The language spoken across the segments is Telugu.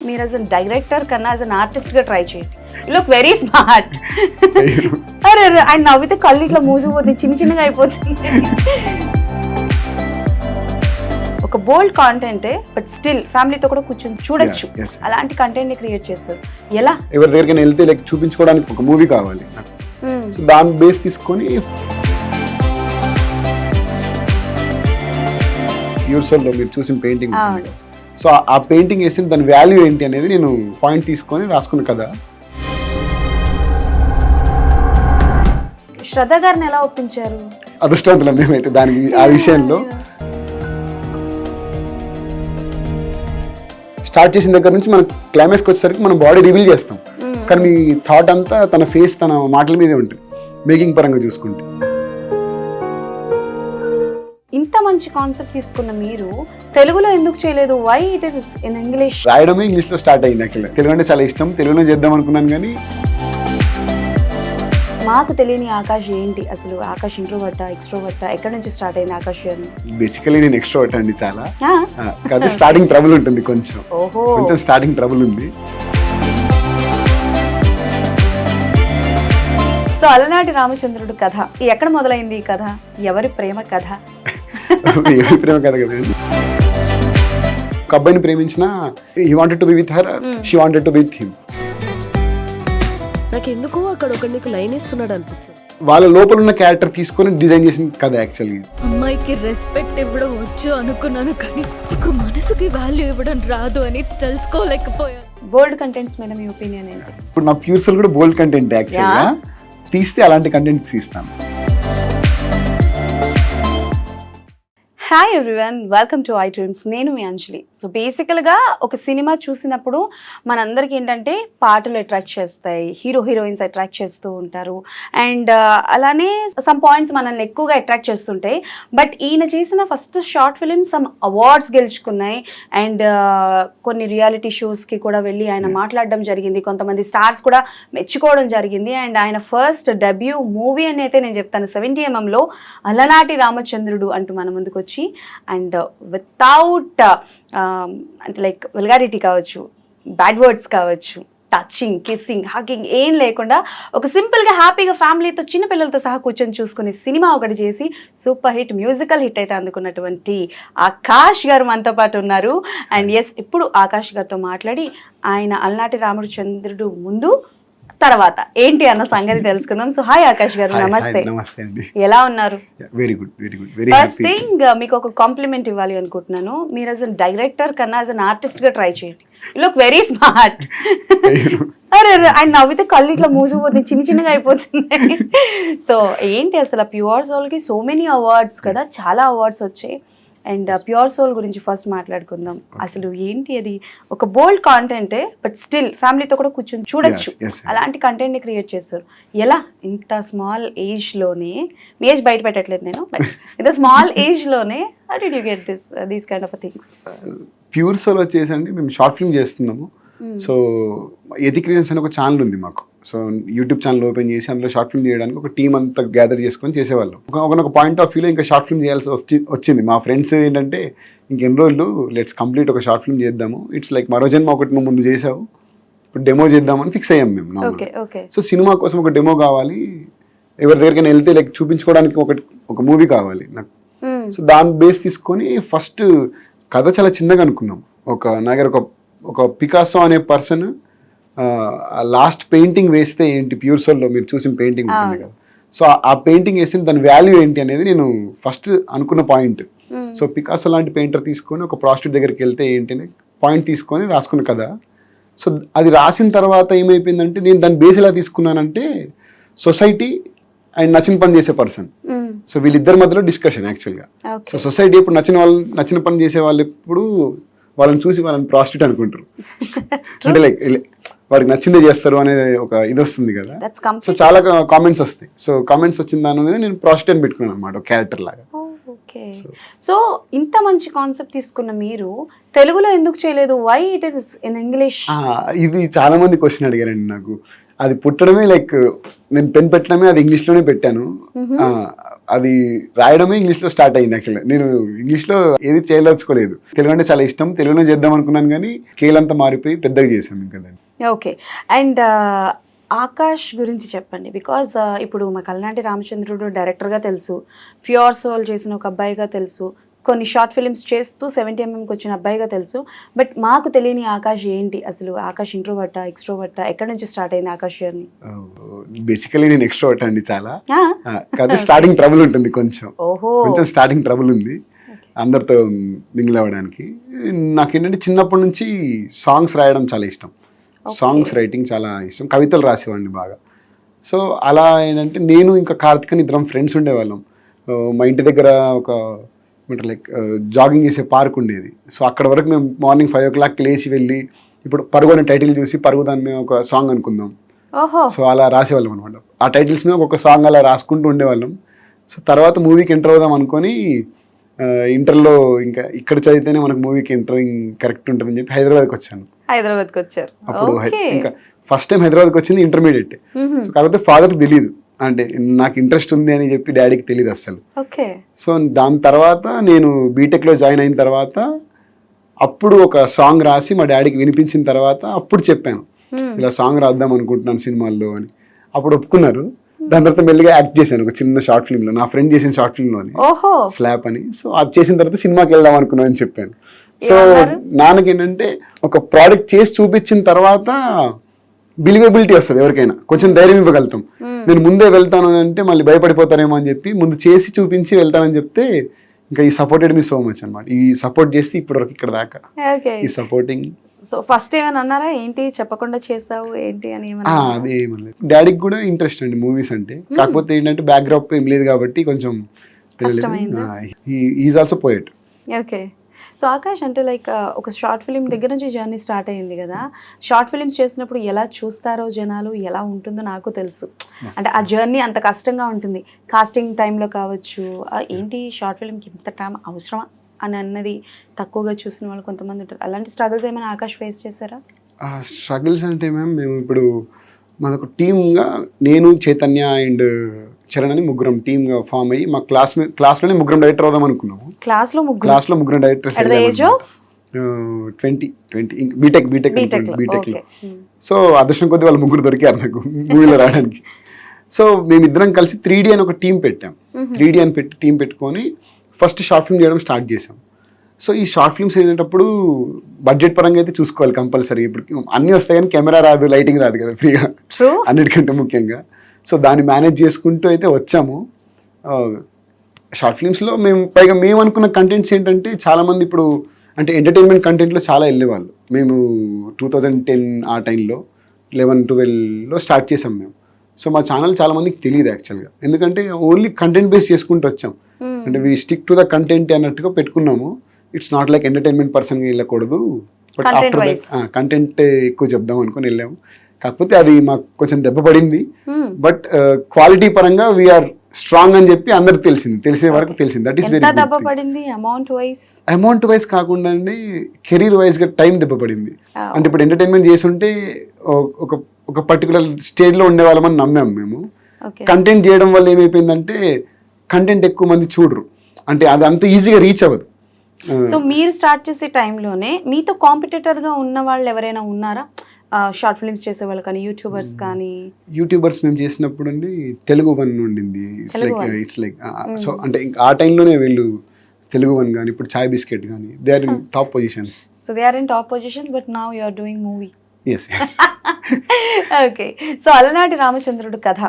మీరు యాజ్ అ డైరెక్టర్ కన్నా యాజ్ అన్ ఆర్టిస్ట్గా ట్రై చేయండి. లుక్ వెరీ స్మార్ట్ అరే ఆయన నవ్వితే కళ్ళు ఇట్లా మూసిపోతుంది చిన్న చిన్నగా అయిపోతుంది ఒక బోల్డ్ కాంటెంటే బట్ స్టిల్ ఫ్యామిలీతో కూడా కూర్చొని చూడొచ్చు. అలాంటి కంటెంట్ని క్రియేట్ చేస్తారు. ఎలా? ఎవరి దగ్గరికి వెళ్తే లైక్ చూపించుకోవడానికి ఒక మూవీ కావాలి. సో దాని బేస్ తీసుకొని ప్యూర్ సోల్లో మీరు చూసిన పెయింటింగ్. సో ఆ పెయింటింగ్ వేసిన దాని వాల్యూ ఏంటి అనేది నేను పాయింట్ తీసుకొని రాసుకున్న కదా శ్రద్ధ గారిని ఎలా ఒప్పించారు? అదృష్టవంతులం మేమైతే దానికి ఆ విషయంలో. స్టార్ట్ చేసిన దగ్గర నుంచి మనం క్లైమాక్స్కి వచ్చేసరికి మనం బాడీ రివీల్ చేస్తాం. Hmm. కానీ మీ థాట్ అంతా తన ఫేస్ తన మాటల మీదే ఉంటుంది. మేకింగ్ పరంగా చూసుకుంటే. ఇంత మంచి కాన్సెప్ట్ తీసుకున్న మీరు తెలుగులో ఎందుకు చేయలేదు? Why it is in English రాయడమే ఇంగ్లీష్లో స్టార్ట్ అయింది యాక్చువల్గా. తెలుగు అంటే చాలా ఇష్టం. తెలుగులో చేద్దాం అనుకున్నాను కానీ మాకు తెలియని ఆకాష్ ఏంటి? అసలు ఆకాష్ ఇంట్రోవర్ట ఎక్స్ట్రోవర్ట ఎక్కడి నుంచి స్టార్ట్ అయింది ఆకాష్ అని బేసికలీ నేను ఎక్స్ట్రోవర్ట్ అండి చాలా. కాకపోతే స్టార్టింగ్ ట్రబుల్ ఉంటుంది కొంచెం. ఓహో. కొంచెం స్టార్టింగ్ ట్రబుల్ ఉంది. సో అలనాటి రామచంద్రుడు కథ. ఎక్కడ మొదలైంది ఈ కథ? ఎవరి ప్రేమ కథ? ఎవరి ప్రేమ కదా కదండి ఒక అబ్బాయిని ప్రేమించిన he wanted to be with her she wanted to be with him నాకు ఎందుకో అక్కడ ఒకడు నీకు లైన్ ఇస్తున్నాడు అనిపిస్తుంది. వాళ్ళ లోపల ఉన్న క్యారెక్టర్ తీసుకొని డిజైన్ చేసిన కథ యాక్చువల్గా అమ్మాయికి రెస్పెక్ట్ ఇవ్వడం వచ్చు అనుకున్నాను కానీ నీకు మనసుకి వాల్యూ ఇవ్వడం రాదు అని తెలుసుకోలేకపోయాను. బోల్డ్ కంటెంట్స్ మీద మీ ఒపీనియన్ ఏంటి? ఇప్పుడు నా ప్యూర్ సోల్ కూడా బోల్డ్ కంటెంట్ యాక్చువల్గా తీస్తే అలాంటి కంటెంట్ తీస్తాను. Hi everyone welcome to I dreams నేను మీ అంజలి. సో బేసికల్గా ఒక సినిమా చూసినప్పుడు మనందరికీ ఏంటంటే పాటలు అట్రాక్ట్ చేస్తాయి హీరో హీరోయిన్స్ అట్రాక్ట్ చేస్తూ ఉంటారు. అండ్ అలానే సమ్ పాయింట్స్ మనల్ని ఎక్కువగా అట్రాక్ట్ చేస్తుంటాయి బట్ ఈయన చేసిన first short film some awards గెలుచుకున్నాయి. And కొన్ని రియాలిటీ షోస్కి కూడా వెళ్ళి ఆయన మాట్లాడడం జరిగింది. కొంతమంది స్టార్స్ కూడా మెచ్చుకోవడం జరిగింది. అండ్ ఆయన ఫస్ట్ డెబ్యూ మూవీ అని అయితే నేను చెప్తాను. సెవెంటీ ఎంఎంలో అలనాటి రామచంద్రుడు అంటూ మన ముందుకు వచ్చి అండ్ వితౌట్ uh, um, అంటే లైక్ వెల్గారిటీ కావచ్చు బ్యాడ్ వర్డ్స్ కావచ్చు టచింగ్ కిస్సింగ్ హాకింగ్ ఏం లేకుండా ఒక సింపుల్గా హ్యాపీగా ఫ్యామిలీతో చిన్నపిల్లలతో సహా కూర్చొని చూసుకునే సినిమా ఒకటి చేసి సూపర్ హిట్ మ్యూజికల్ హిట్ అయితే అందుకున్నటువంటి ఆకాష్ గారు మనతో పాటు ఉన్నారు. అండ్ ఎస్ ఇప్పుడు ఆకాష్ గారితో మాట్లాడి ఆయన అల్నాటి రాముడు చంద్రుడు ముందు తర్వాత ఏంటి అన్న సంగతి తెలుసుకుందాం. సో హాయ్ ఆకాష్ గారు నమస్తే. ఎలా ఉన్నారు? Very good very good very first thing మీకు ఒక కాంప్లిమెంట్ ఇవ్వాలి అనుకుంటున్నాను. మీరు యాజ్ అన్ డైరెక్టర్ కన్నా యాజ్ అన్ ఆర్టిస్ట్గా ట్రై చేయండి. లుక్ వెరీ స్మార్ట్ అరే అరే, ఆయన నవ్వితే కళ్ళు ఇట్లా మూసిపోతుంది చిన్న చిన్నగా అయిపోతుంది సో ఏంటి అసలు ప్యూర్ సోల్కి సో మెనీ అవార్డ్స్ కదా చాలా అవార్డ్స్ వచ్చాయి. అండ్ ప్యూర్ సోల్ గురించి ఫస్ట్ మాట్లాడుకుందాం. అసలు ఏంటి అది? ఒక బోల్డ్ కాంటెంటే బట్ స్టిల్ ఫ్యామిలీతో కూడా కూర్చొని చూడొచ్చు. అలాంటి కంటెంట్ని క్రియేట్ చేస్తారు. ఎలా? ఇంత స్మాల్ ఏజ్లోనే మీ ఏజ్ బయట పెట్టట్లేదు నేను బట్ ఇంత స్మాల్ ఏజ్లోనే how did you get this these kind of things Pure Soul వచ్చేసండి మేము షార్ట్ ఫిల్మ్ చేస్తున్నాము. సో ఎతి క్రియేషన్స్ అని ఒక ఛానల్ ఉంది మాకు. సో యూట్యూబ్ ఛానల్ ఓపెన్ చేసి అందులో షార్ట్ ఫిల్మ్ చేయడానికి ఒక టీం అంతా గ్యాదర్ చేసుకొని చేసేవాళ్ళం. ఒక ఒక పాయింట్ ఆఫ్ వ్యూలో ఇంకా షార్ట్ ఫిల్మ్ చేయాల్సి వచ్చి వచ్చింది. మా ఫ్రెండ్స్ ఏంటంటే ఇంకెన్ని రోజులు? లెట్స్ కంప్లీట్ ఒక షార్ట్ ఫిల్మ్ చేద్దాము. ఇట్స్ లైక్ మరో జన్మ ఒకటి నువ్వు ముందు చేసావు. ఇప్పుడు డెమో చేద్దామని ఫిక్స్ అయ్యాం మేము సో సినిమా కోసం ఒక డెమో కావాలి. ఎవరి దగ్గరికి వెళ్తే లైక్ చూపించుకోవడానికి ఒక ఒక మూవీ కావాలి నాకు. సో దాని బేస్ తీసుకొని ఫస్ట్ కథ చాలా చిన్నగా అనుకున్నాం. ఒక నా దగ్గర ఒక ఒక పికాసో అనే పర్సన్ లాస్ట్ పెయింటింగ్ వేస్తే ఏంటి? ప్యూర్ సోల్లో మీరు చూసిన పెయింటింగ్ ఉంటుంది కదా. సో ఆ పెయింటింగ్ వేసిన దాని వాల్యూ ఏంటి అనేది నేను ఫస్ట్ అనుకున్న పాయింట్ సో పికాసో లాంటి పెయింటర్ తీసుకొని ఒక ప్రాస్టిట్యూట్ దగ్గరికి వెళ్తే ఏంటి అని పాయింట్ తీసుకొని రాసుకున్న కదా సో అది రాసిన తర్వాత ఏమైపోయిందంటే నేను దాని బేస్ ఎలా తీసుకున్నానంటే సొసైటీ అండ్ నచ్చిన పని చేసే పర్సన్ సో వీళ్ళిద్దరి మధ్యలో డిస్కషన్ యాక్చువల్గా సో సొసైటీ ఇప్పుడు నచ్చిన వాళ్ళు నచ్చిన పని చేసే వాళ్ళు ఎప్పుడు వాళ్ళని చూసి వాళ్ళని ప్రాస్టిట్యూట్ అనుకుంటారు. అంటే లైక్ వాడికి నచ్చిందే చేస్తారు అనే ఒక ఇది వస్తుంది కదా. సో చాలా కామెంట్స్ వస్తాయి. సో కామెంట్స్ వచ్చిన దాని మీద నేను ప్రాస్టిట్యూట్ పెట్టుకున్నాను అనమాట క్యారెక్టర్ లాగా. ఓకే సో ఇంత మంచి కాన్సెప్ట్ తీసుకున్న మీరు తెలుగులో ఎందుకు చేయలేదు? Why it is in English ఇది చాలా మంది క్వశ్చన్ అడిగారండి నాకు. అది పుట్టడమే లైక్ నేను పెన్ పెట్టడమే అది ఇంగ్లీష్లోనే పెట్టాను. అది రాయడమే ఇంగ్లీష్లో స్టార్ట్ అయింది యాక్చువల్గా నేను ఇంగ్లీష్లో ఏది చేయదలుచుకోలేదు. తెలుగు అంటే చాలా ఇష్టం. తెలుగులో చేద్దాం అనుకున్నాను కానీ స్కేల్ అంతా మారిపోయి పెద్దగా చేశాను ఇంకా దాన్ని. ఓకే. అండ్ ఆకాష్ గురించి చెప్పండి. బికాజ్ ఇప్పుడు మా కల్నాటి రామచంద్రుడు డైరెక్టర్గా తెలుసు ప్యూర్ సోల్ చేసిన ఒక అబ్బాయిగా తెలుసు కొన్ని షార్ట్ ఫిల్మ్స్ చేస్తూ సెవెంటీ ఎంఎంకి వచ్చిన అబ్బాయిగా తెలుసు బట్ మాకు తెలియని ఆకాష్ ఏంటి? అసలు ఆకాష్ ఇంట్రోవర్టా ఎక్స్ట్రోవర్టా? ఎక్కడి నుంచి స్టార్ట్ అయింది ఆకాష్ జర్నీ బేసికలీ నేను ఎక్స్ట్రోవర్ట్ అండి చాలా. కాదు స్టార్టింగ్ ట్రబుల్ ఉంటుంది కొంచెం. ఓహో. కొంచెం స్టార్టింగ్ ట్రబుల్ ఉంది. అందరితో మింగిల్ అవ్వడానికి. నాకేంటంటే చిన్నప్పటి నుంచి సాంగ్స్ రాయడం చాలా ఇష్టం. సాంగ్స్ రైటింగ్ చాలా ఇష్టం. కవితలు రాసేవాడిని బాగా. సో అలా ఏంటంటే నేను ఇంకా కార్తిక్ ఇద్దరం ఫ్రెండ్స్ ఉండేవాళ్ళం. మా ఇంటి దగ్గర ఒక ఏమంటారు లైక్ జాగింగ్ చేసే పార్క్ ఉండేది. సో అక్కడ వరకు మేము మార్నింగ్ ఫైవ్ ఓ క్లాక్కి లేచి వెళ్ళి ఇప్పుడు పరుగు అనే టైటిల్ చూసి పరుగు దాని మీద ఒక సాంగ్ అనుకుందాం. సో అలా రాసేవాళ్ళం అనమాట ఆ టైటిల్స్ మీద ఒక సాంగ్ అలా రాసుకుంటూ ఉండేవాళ్ళం. సో తర్వాత మూవీకి ఎంటర్ అవుదాం అనుకొని ఇంటర్లో ఇంకా ఇక్కడ చదివితేనే మనకు మూవీకి ఎంటర్ కరెక్ట్ ఉంటుందని చెప్పి హైదరాబాద్కి వచ్చాను. హైదరాబాద్కి వచ్చారు. అప్పుడు ఇంకా ఫస్ట్ టైం హైదరాబాద్కి వచ్చింది ఇంటర్మీడియట్ కాకపోతే ఫాదర్కి తెలియదు అంటే నాకు ఇంట్రెస్ట్ ఉంది అని చెప్పి డాడీకి తెలియదు అసలు ఓకే. సో దాని తర్వాత నేను బీటెక్లో జాయిన్ అయిన తర్వాత అప్పుడు ఒక సాంగ్ రాసి మా డాడీకి వినిపించిన తర్వాత అప్పుడు చెప్పాను. ఇలా సాంగ్ రాద్దాం అనుకుంటున్నాను సినిమాల్లో అని. అప్పుడు ఒప్పుకున్నారు. దాని తర్వాత మెల్లిగా యాక్ట్ చేశాను. ఒక చిన్న షార్ట్ ఫిల్మ్లో నా ఫ్రెండ్ చేసిన షార్ట్ ఫిల్మ్లోని స్లాప్ అని. సో అది చేసిన తర్వాత సినిమాకి వెళ్దాం అనుకున్నాను అని చెప్పాను. సో? నాన్నకి ఏంటంటే ఒక ప్రోడక్ట్ చేసి చూపించిన తర్వాత బిలీవబిలిటీ వస్తుంది ఎవరికైనా. కొంచెం ధైర్యం ఇవ్వగలుగుతాం. నేను ముందే వెళ్తాను అంటే మళ్ళీ భయపడిపోతారేమో అని చెప్పి ముందు చేసి చూపించి వెళ్తానని చెప్తే ఇంకా ఈ సపోర్టెడ్ మీ సో మచ్ అనమాట ఈ సపోర్ట్ చేస్తే ఇప్పటివరకు ఇక్కడ దాకా. ఈ సపోర్టింగ్ సో ఫస్ట్ ఏమైనా అన్నారా? ఏంటి? చెప్పకుండా చేసావు? ఏంటి? అని అది ఏమలేదు డాడీకి కూడా ఇంట్రెస్ట్ అండి మూవీస్ అంటే. కాకపోతే ఏంటంటే బ్యాక్గ్రౌండ్ ఏం లేదు కాబట్టి కొంచెం? Is also poet okay. So Akash అంటే లైక్ ఒక షార్ట్ ఫిలిం దగ్గర నుంచి జర్నీ స్టార్ట్ అయింది కదా. షార్ట్ ఫిలిమ్స్ చేసినప్పుడు ఎలా చూస్తారో జనాలు ఎలా ఉంటుందో నాకు తెలుసు. అంటే ఆ జర్నీ అంత కష్టంగా ఉంటుంది. కాస్టింగ్ టైంలో కావచ్చు ఏంటి షార్ట్ ఫిలింకి ఇంత టైం అవసరమా అని అన్నది తక్కువగా చూసిన వాళ్ళు కొంతమంది ఉంటారు. అలాంటి స్ట్రగుల్స్ ఏమైనా ఆకాష్ ఫేస్ చేశారా? స్ట్రగుల్స్ అంటే మ్యామ్ మేము ఇప్పుడు మనకు టీమ్గా నేను చైతన్య అండ్ చరణ్ అని ముగ్గురం టీమ్గా ఫామ్ అయ్యి మా క్లాస్ క్లాస్లోనే ముగ్గురం డైరెక్టర్ అవుదాం అనుకున్నాము. క్లాస్లో ముగ్గురు? క్లాస్లో ముగ్గురం of? Twenty twenty BTech BTech BTech బీటెక్లో సో అదృష్టం కొద్ది వాళ్ళు ముగ్గురు దొరికారు నాకు మూవీలో రావడానికి. సో మేమిద్దరం కలిసి త్రీ అని ఒక టీం పెట్టాం. త్రీ అని పెట్టి టీం పెట్టుకొని ఫస్ట్ షార్ట్ ఫిల్మ్ చేయడం స్టార్ట్ చేసాం సో ఈ షార్ట్ ఫిల్మ్స్ అయినప్పుడు బడ్జెట్ పరంగా అయితే చూసుకోవాలి కంపల్సరీ ఇప్పుడు అన్నీ వస్తాయి కానీ కెమెరా రాదు లైటింగ్ రాదు కదా ఫ్రీగా. అన్నిటికంటే ముఖ్యంగా. సో దాన్ని మేనేజ్ చేసుకుంటూ అయితే వచ్చాము. షార్ట్ ఫిల్మ్స్లో మేము పైగా మేము అనుకున్న కంటెంట్స్ ఏంటంటే చాలామంది ఇప్పుడు అంటే ఎంటర్టైన్మెంట్ కంటెంట్లో చాలా వెళ్ళేవాళ్ళు. మేము టూ థౌజండ్ టెన్ ఆ టైంలో లెవెన్ ట్వెల్వ్లో స్టార్ట్ చేసాం మేము. సో మా ఛానల్ చాలా మందికి తెలియదు యాక్చువల్గా ఎందుకంటే ఓన్లీ కంటెంట్ బేస్ చేసుకుంటూ వచ్చాం. అంటే we stick to the content అన్నట్టుగా పెట్టుకున్నాము. ఇట్స్ నాట్ లైక్ ఎంటర్టైన్మెంట్ పర్సన్గా వెళ్ళకూడదు. But after wise. కంటెంట్ ఎక్కువ చెప్దాం అనుకుని వెళ్ళాము. కాకపోతే అది మాకు కొంచెం దెబ్బ పడింది. బట్ క్వాలిటీ పరంగా వీఆర్ స్ట్రాంగ్ అని చెప్పి అందరికి తెలిసింది. తెలిసే వరకు తెలిసింది. దట్ ఈస్ వెరీ దెబ్బ పడింది అమౌంట్ వైస్ అమౌంట్ వైజ్ కాకుండా అండి కెరీర్ వైజ్గా టైం దెబ్బ పడింది. అంటే ఇప్పుడు ఎంటర్టైన్మెంట్ చేస్తుంటే ఒక ఒక పర్టికులర్ స్టేజ్లో ఉండే వాళ్ళమని నమ్మాము మేము. కంటెంట్ చేయడం వల్ల ఏమైపోయిందంటే కంటెంట్ ఎక్కువ మంది చూడరు. అంటే అది అంత ఈజీగా రీచ్ అవ్వదు. సో మీరు స్టార్ట్ చేసే టైంలోనే మీతో కాంపిటేటర్గా ఉన్న వాళ్ళు ఎవరైనా ఉన్నారా? షార్ట్ ఫిల్మ్స్ చేసే వాళ్ళు కానీ యూట్యూబర్స్ కానీ. యూట్యూబర్స్ మేము చేసినప్పుడు అండి తెలుగు వన్. ఉండింది it's like. It's like so అంటే ఆ టైంలోనే వీళ్ళు తెలుగు వన్ కానీ ఇప్పుడు చాయ్ బిస్కెట్ కానీ they are in top positions so they are in top positions but now you are doing movies okay so Alanati Ramachandrudu కథ.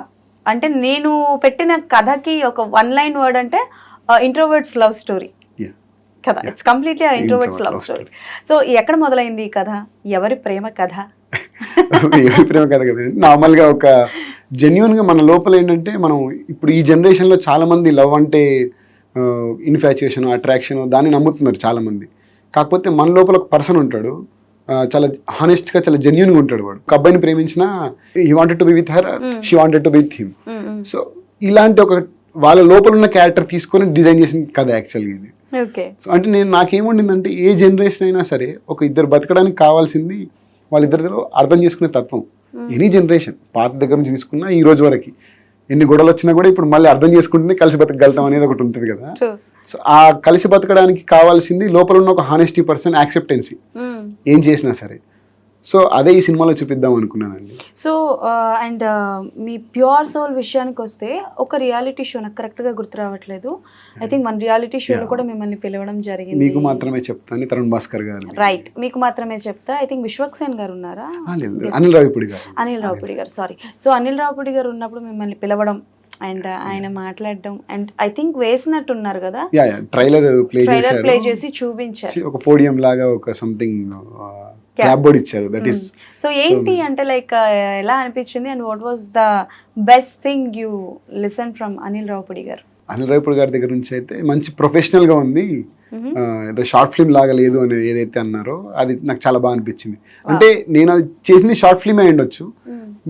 అంటే నేను పెట్టిన కథకి ఒక వన్ లైన్ వర్డ్ అంటే ఇంట్రోవర్డ్స్ లవ్ స్టోరీ కథ. It's completely introverts love story so ఎక్కడ మొదలైంది ఈ కథ? ఎవరి ప్రేమ కథ? ఎవరి ప్రేమ కథ కదండి నార్మల్గా ఒక జెన్యున్గా మన లోపల ఏంటంటే మనం ఇప్పుడు ఈ జనరేషన్లో చాలా మంది లవ్ అంటే ఇన్ఫాచ్యుయేషన్ అట్రాక్షన్ దాన్ని నమ్ముతున్నారు చాలా మంది కాకపోతే మన లోపల ఒక పర్సన్ ఉంటాడు చాలా హానెస్ట్గా చాలా జెన్యున్గా ఉంటాడు వాడు. ఒక అబ్బాయిని ప్రేమించిన he wanted to be with her she wanted to be with him so ఇలాంటి ఒక వాళ్ళ లోపల ఉన్న క్యారెక్టర్ తీసుకొని డిజైన్ చేసిన కథ యాక్చువల్గా ఇది. అంటే నేను నాకేముండిందంటే ఏ జనరేషన్ అయినా సరే ఒక ఇద్దరు బతకడానికి కావాల్సింది వాళ్ళిద్దరిలో అర్థం చేసుకునే తత్వం. ఎనీ జనరేషన్ పాత దగ్గర నుంచి తీసుకున్నా ఈ రోజు వరకు. ఎన్ని గొడవలు వచ్చినా కూడా ఇప్పుడు మళ్ళీ అర్థం చేసుకుంటేనే కలిసి బతకగలుగుతాం అనేది ఒకటి ఉంటుంది కదా. సో ఆ కలిసి బతకడానికి కావాల్సింది లోపల ఉన్న ఒక హానెస్టీ పర్సన్ యాక్సెప్టెన్సీ. ఏం చేసినా సరే. సో అదే ఈ సినిమాలో చూపిద్దాం అనుకున్నానండి. సో అండ్ మీ ప్యూర్ సోల్ విషయానికి వస్తే ఒక రియాలిటీ షో నాకు కరెక్ట్గా గుర్తు రావట్లేదు. ఐ థింక్ మన రియాలిటీ షోలో. కూడా మిమ్మల్ని పిలవడం జరిగింది. మీకు మాత్రమే చెప్తాను తరుణ్ భాస్కర్ గారు రైట్ మీకు మాత్రమే చెప్తా. ఐ థింక్ విశ్వక్సేన్ గారు ఉన్నారా. అనిల్ రావిపూడి గారు. అనిల్ రావుపూడి గారు. సారీ సో అనిల్ రావుపూడి గారు ఉన్నప్పుడు మిమ్మల్ని పిలవడం అండ్ ఆయన మాట్లాడడం అండ్ ఐ థింక్ వేసినట్టు ఉన్నారు కదా ట్రైలర్ ప్లే చేసి చూపించారు. ఒక పోడియం లాగా ఒక సంథింగ్ క్యాబ్ బోర్డ్ ఇచ్చారు దట్ ఈస్ సో ఏంటి అంటే లైక్ ఎలా అనిపించింది? And what was the best thing you listen from Anil Ravipudi garu? Anil Ravipudi గారి దగ్గర నుంచి అయితే మంచి ప్రొఫెషనల్గా ఉంది. ఏదో షార్ట్ ఫిల్మ్ లాగా లేదు అనేది ఏదైతే అన్నారో అది నాకు చాలా బాగా అనిపించింది. అంటే నేను అది చేసింది షార్ట్ ఫిల్మ్ ఉండొచ్చు.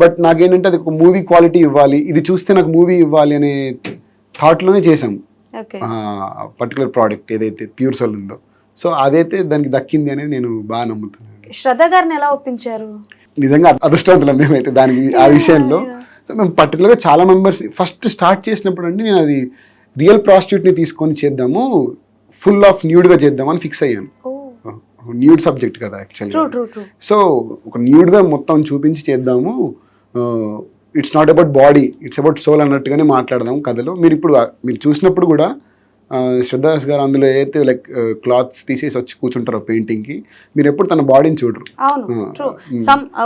బట్ నాకేంటంటే అది ఒక మూవీ క్వాలిటీ ఇవ్వాలి ఇది చూస్తే నాకు మూవీ ఇవ్వాలి అనే థాట్లోనే చేసాము ఓకే పర్టికులర్ ప్రోడక్ట్ ఏదైతే ప్యూర్ సోల్ ఉందో. సో అదైతే దానికి దక్కింది అనేది నేను బాగా నమ్ముతున్నాను. శ్రద్ధ గారిని ఎలా ఒప్పించారు? నిజంగా అదృష్టవంతులం మేమైతే దానికి ఆ విషయంలో. సో మేము పర్టికులర్గా చాలా మెంబర్స్ ఫస్ట్ స్టార్ట్ చేసినప్పుడు అండి నేను అది రియల్ ప్రాస్టిట్యూట్ని తీసుకొని చేద్దాము ఫుల్ ఆఫ్ న్యూడ్గా చేద్దామని ఫిక్స్ అయ్యాను. న్యూడ్ సబ్జెక్ట్ కదా యాక్చువల్లీ సో ఒక న్యూడ్గా మొత్తం చూపించి చేద్దాము. It's not about body it's about soul అన్నట్టుగానే మాట్లాడదాం కథలో. మీరు ఇప్పుడు మీరు చూసినప్పుడు కూడా శ్రద్ధాస్ గారు అందులో ఏదైతే లైక్ క్లాత్స్ తీసేసి వచ్చి కూర్చుంటారో పెయింటింగ్కి మీరు ఎప్పుడు తన బాడీని చూడరు.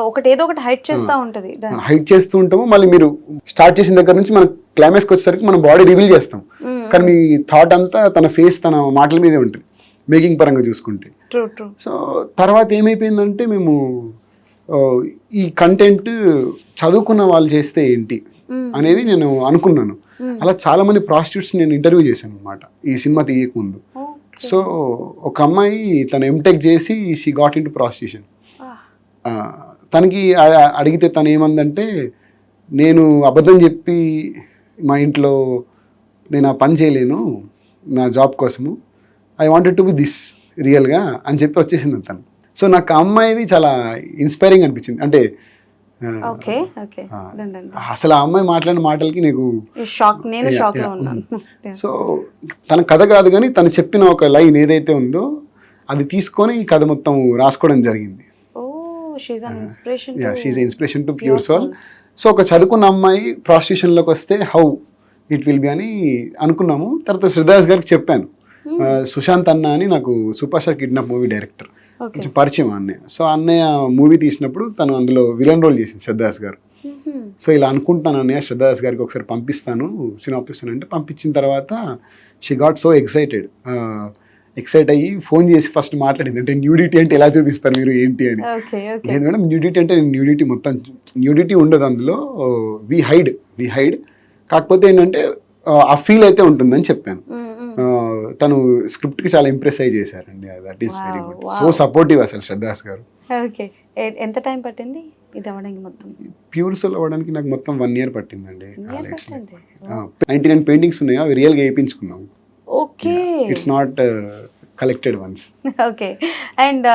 ఒకటి ఏదో ఒకటి హైట్ చేస్తా ఉంటది. హైట్ చేస్తూ ఉంటాము. మళ్ళీ మీరు స్టార్ట్ చేసిన దగ్గర నుంచి మన క్లైమాక్స్కి వచ్చేసరికి మనం బాడీ రివీల్ చేస్తాం. కానీ మీ థాట్ అంతా తన ఫేస్ తన మాటల మీదే ఉంటుంది. మేకింగ్ పరంగా చూసుకుంటే. సో తర్వాత ఏమైపోయిందంటే మేము ఈ కంటెంట్ చదువుకున్న వాళ్ళు చేస్తే ఏంటి. అనేది నేను అనుకున్నాను. అలా చాలా మంది ప్రాస్టిట్యూట్స్ నేను ఇంటర్వ్యూ చేశాను అనమాట ఈ సినిమా తీయకముందు సో ఒక అమ్మాయి తను ఎంటెక్ చేసి she got into prostitution తనకి అడిగితే తను ఏమందంటే నేను అబద్ధం చెప్పి మా ఇంట్లో నేను ఆ పని చేయలేను నా జాబ్ కోసము. I wanted to be this రియల్గా అని చెప్పి వచ్చేసింది తను. సో నాకు ఆ అమ్మాయిది చాలా ఇన్స్పైరింగ్ అనిపించింది. అంటే ఓకే done. అసలు ఆ అమ్మాయి మాట్లాడిన మాటలకి నీకు షాక్ నేను షాక్లో. ఉన్నాను. సో తన కథ కాదు కానీ తను చెప్పిన ఒక లైన్ ఏదైతే ఉందో అది తీసుకొని ఈ కథ మొత్తం రాసుకోవడం జరిగింది. Inspiration to Pure Soul. So ఒక చదువుకున్న అమ్మాయి ప్రాస్టిట్యూషన్లోకి వస్తే హౌ ఇట్ విల్ బి అని అనుకున్నాము. తర్వాత శ్రీదాస్ గారికి చెప్పాను. Hmm. ఆ, సుశాంత్ అన్న అని నాకు super star kidnap movie director. కొంచెం పరిచయం అన్నయ్య. సో అన్నయ్య మూవీ తీసినప్పుడు తను అందులో విలన్ రోల్ చేసింది శ్రద్ధాస్ గారు. సో ఇలా అనుకుంటాను అన్నయ్య శ్రద్ధాస్ గారికి ఒకసారి పంపిస్తాను సినాపిస్ అంటే పంపించిన తర్వాత she got so excited excite అయ్యి ఫోన్ చేసి ఫస్ట్ మాట్లాడింది. అంటే న్యూడిటీ అంటే ఎలా చూపిస్తారు మీరు ఏంటి అని. లేదు మేడం న్యూడిటీ అంటే న్యూడిటీ మొత్తం న్యూడిటీ ఉండదు అందులో. వి హైడ్ వి హైడ్ కాకపోతే ఏంటంటే ఆ, ఫీల్ అయితే ఉంటుందని చెప్పాను. తను స్క్రిప్ట్కి చాలా ఇంప్రెస్ అయ్యి చేశారండి. That is very good. So supportive అసలు శ్రద్ధాస్ గారు. ఓకే ఎంత టైం పట్టింది ఇది అవ్వడానికి మొత్తం? ప్యూర్ సోల్ అవ్వడానికి నాకు మొత్తం వన్ ఇయర్ పట్టిందండి? నైన్టీ నైన్ పెయింటింగ్స్ ఉన్నాయి? అవి రియల్గా వేయించుకున్నాం. Okay it's not collected ones okay and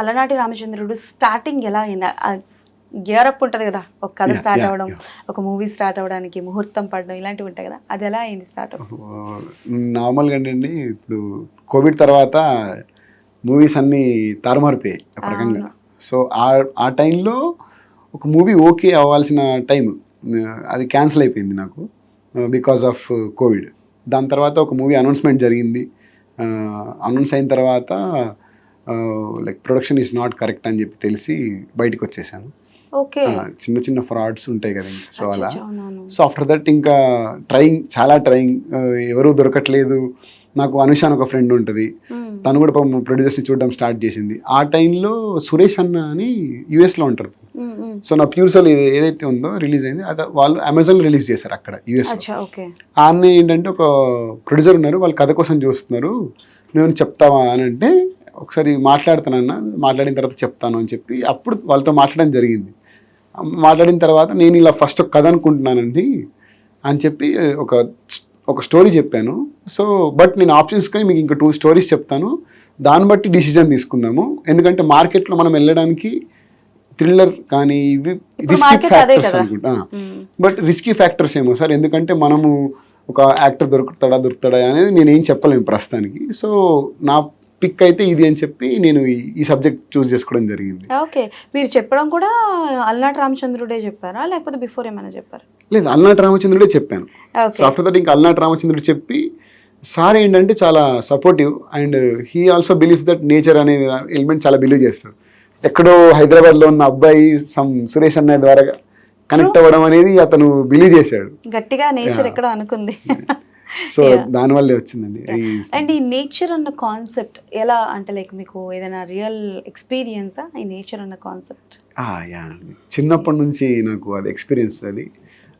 Alanati Ramachandrudu starting ఎలా అయింది? గేర్ అప్ ఉంటుంది కదా ఒక కథ స్టార్ట్ అవ్వడం. ఒక మూవీ స్టార్ట్ అవ్వడానికి ముహూర్తం పడడం ఇలాంటివి ఉంటాయి కదా అది ఎలా అయింది స్టార్ట్ నార్మల్గా ఏంటండి ఇప్పుడు కోవిడ్ తర్వాత మూవీస్ అన్నీ తారుమారిపోయాయి ఒక రకంగా. సో ఆ ఆ టైంలో ఒక మూవీ ఓకే అవ్వాల్సిన టైం అది క్యాన్సిల్ అయిపోయింది నాకు బికాస్ ఆఫ్ కోవిడ్ దాని తర్వాత ఒక మూవీ అనౌన్స్మెంట్ జరిగింది. అనౌన్స్ అయిన తర్వాత like production is not correct అని చెప్పి తెలిసి బయటకు వచ్చేసాను. చిన్న చిన్న ఫ్రాడ్స్ ఉంటాయి కదండి సో అలా. సో ఆఫ్టర్ దట్ ఇంకా ట్రయింగ్ చాలా ట్రయింగ్ ఎవరు దొరకట్లేదు. నాకు అనుష అని ఒక ఫ్రెండ్ ఉంటుంది. తను కూడా ప్రొడ్యూసర్స్ని చూడడం స్టార్ట్ చేసింది. ఆ టైంలో సురేష్ అన్న అని యూఎస్లో ఉంటారు. సో నా ప్యూర్ సోల్ ఏదైతే ఉందో రిలీజ్ అయింది అది వాళ్ళు అమెజాన్లో రిలీజ్ చేశారు అక్కడ యూఎస్ ఆ అన్న ఏంటంటే ఒక ప్రొడ్యూసర్ ఉన్నారు వాళ్ళు కథ కోసం చూస్తున్నారు. నేను చెప్తావా? అని అంటే ఒకసారి మాట్లాడతానన్న మాట్లాడిన తర్వాత చెప్తాను అని చెప్పి అప్పుడు వాళ్ళతో మాట్లాడడం జరిగింది. మాట్లాడిన తర్వాత నేను ఇలా ఫస్ట్ ఒక కథ అనుకుంటున్నానండి అని చెప్పి ఒక ఒక స్టోరీ చెప్పాను. సో బట్ నేను ఆప్షన్స్కి మీకు ఇంకా టూ స్టోరీస్ చెప్తాను. దాన్ని బట్టి డిసిజన్ తీసుకుందాము. ఎందుకంటే మార్కెట్లో మనం వెళ్ళడానికి థ్రిల్లర్ కానీ ఇవి రిస్కీ ఫ్యాక్టర్స్. అనుకుంటా. బట్ రిస్కీ ఫ్యాక్టర్స్ ఏమో సార్? ఎందుకంటే మనము ఒక యాక్టర్ దొరుకుతాడా దొరుకుతాడా అనేది నేను ఏం చెప్పలేను ప్రస్తుతానికి. సో నా పిక్ అయితే ఇది అని చెప్పి నేను ఈ- సబ్జెక్ట్ చూస్ చేసుకోవడం జరిగింది. ఓకే. మీరు చెప్పడం కూడా అల్నాటి రామచంద్రుడే చెప్పారా? లేకపోతే బిఫోర్ ఏమైనా చెప్పారా? లేదు అల్నాటి రామచంద్రుడే చెప్పాను. ఆఫ్టర్ దట్ ఇంకా అల్నాటి రామచంద్రుడు చెప్పి సార్ ఏంటంటే చాలా supportive and he also believe that nature అనే ఎలిమెంట్ చాలా బిలీవ్ చేస్తాడు. ఎక్కడో హైదరాబాద్లో ఉన్న అబ్బాయి సమ్ సురేష్ అన్నయ్య ద్వారా కనెక్ట్ అవ్వడం అనేది అతను బిలీవ్ చేశాడు. గట్టిగా నేచర్. ఎక్కడో అనుకుంది. సో. దానివల్లే వచ్చిందండి. అండ్ ఈ నేచర్ అన్న కాన్సెప్ట్ ఎలా అంటే లైక్ మీకు ఏదైనా రియల్ ఎక్స్పీరియన్సా ఈ నేచర్ అన్న కాన్సెప్ట్ యా. చిన్నప్పటి నుంచి నాకు అది ఎక్స్పీరియన్స్ అది.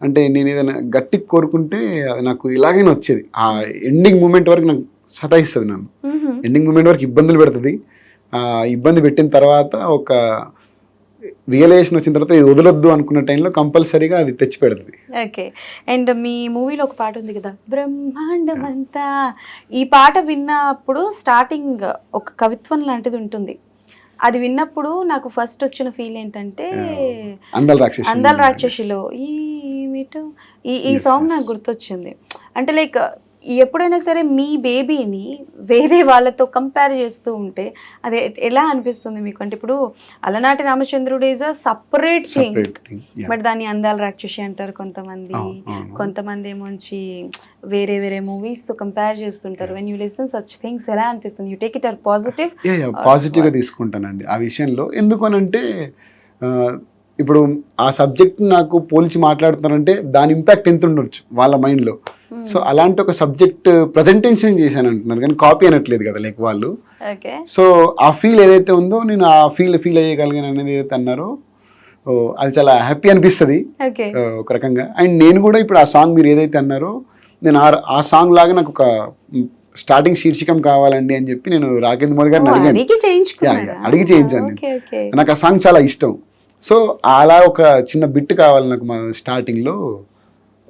అంటే నేను ఏదైనా గట్టి కోరుకుంటే అది నాకు ఇలాగైనా వచ్చేది. ఆ ఎండింగ్ మూమెంట్ వరకు నాకు సతాయిస్తుంది నన్ను. ఎండింగ్ మూమెంట్ వరకు ఇబ్బందులు పెడుతుంది. ఆ ఇబ్బంది పెట్టిన తర్వాత ఒక రియలైజేషన్ వచ్చిన తర్వాత ఇది వదలొద్దు అనుకున్న టైంలో కంపల్సరీగా అది తెచ్చి పెడుతుంది ఓకే అండ్ మీ మూవీలో ఒక పాట ఉంది కదా బ్రహ్మాండమంతా. ఈ పాట విన్నప్పుడు స్టార్టింగ్ ఒక కవిత్వం లాంటిది ఉంటుంది. అది విన్నప్పుడు నాకు ఫస్ట్ వచ్చిన ఫీల్ ఏంటంటే అందాల రాక్షసి అందాల రాక్షసిలో ఈ ఈ Yes, సాంగ్. నాకు గుర్తొచ్చింది. అంటే లైక్ ఎప్పుడైనా సరే మీ బేబీని వేరే వాళ్ళతో కంపేర్ చేస్తూ ఉంటే అది ఎలా అనిపిస్తుంది మీకు అంటే ఇప్పుడు Alanati Ramachandrudu is a separate thing. But దాన్ని అందాల రాక్షసి అంటారు కొంతమంది. కొంతమంది ఏమోంచి వేరే వేరే మూవీస్తో కంపేర్ చేస్తుంటారు. When you listen such things ఎలా అనిపిస్తుంది? You take it or positive yeah పాజిటివ్గా తీసుకుంటానండి. ఆ విషయంలో ఎందుకు అనంటే ఆ, ఇప్పుడు ఆ సబ్జెక్ట్ నాకు పోల్చి మాట్లాడుతున్నారంటే దాని ఇంపాక్ట్ ఎంత ఉండొచ్చు వాళ్ళ మైండ్లో సో అలాంటి ఒక సబ్జెక్ట్ ప్రజెంటేషన్ చేశాను అంటున్నారు కానీ కాపీ అనట్లేదు కదా లైక్ వాళ్ళు. సో ఆ ఫీల్ ఏదైతే ఉందో నేను ఆ ఫీల్ ఫీల్ అయ్యగలిగాను అనేది ఏదైతే అన్నారో ఓ, అది చాలా హ్యాపీ అనిపిస్తుంది. ఒక రకంగా. అండ్ నేను కూడా ఇప్పుడు ఆ సాంగ్ మీరు ఏదైతే అన్నారో నేను ఆ సాంగ్ లాగా నాకు ఒక స్టార్టింగ్ శీర్షికం కావాలండి అని చెప్పి నేను రాకేంద్ర మోదీ గారిని అడిగాను. అడిగి చేయించాను నాకు ఆ సాంగ్ చాలా ఇష్టం. సో అలా ఒక చిన్న బిట్ కావాలి నాకు మా స్టార్టింగ్లో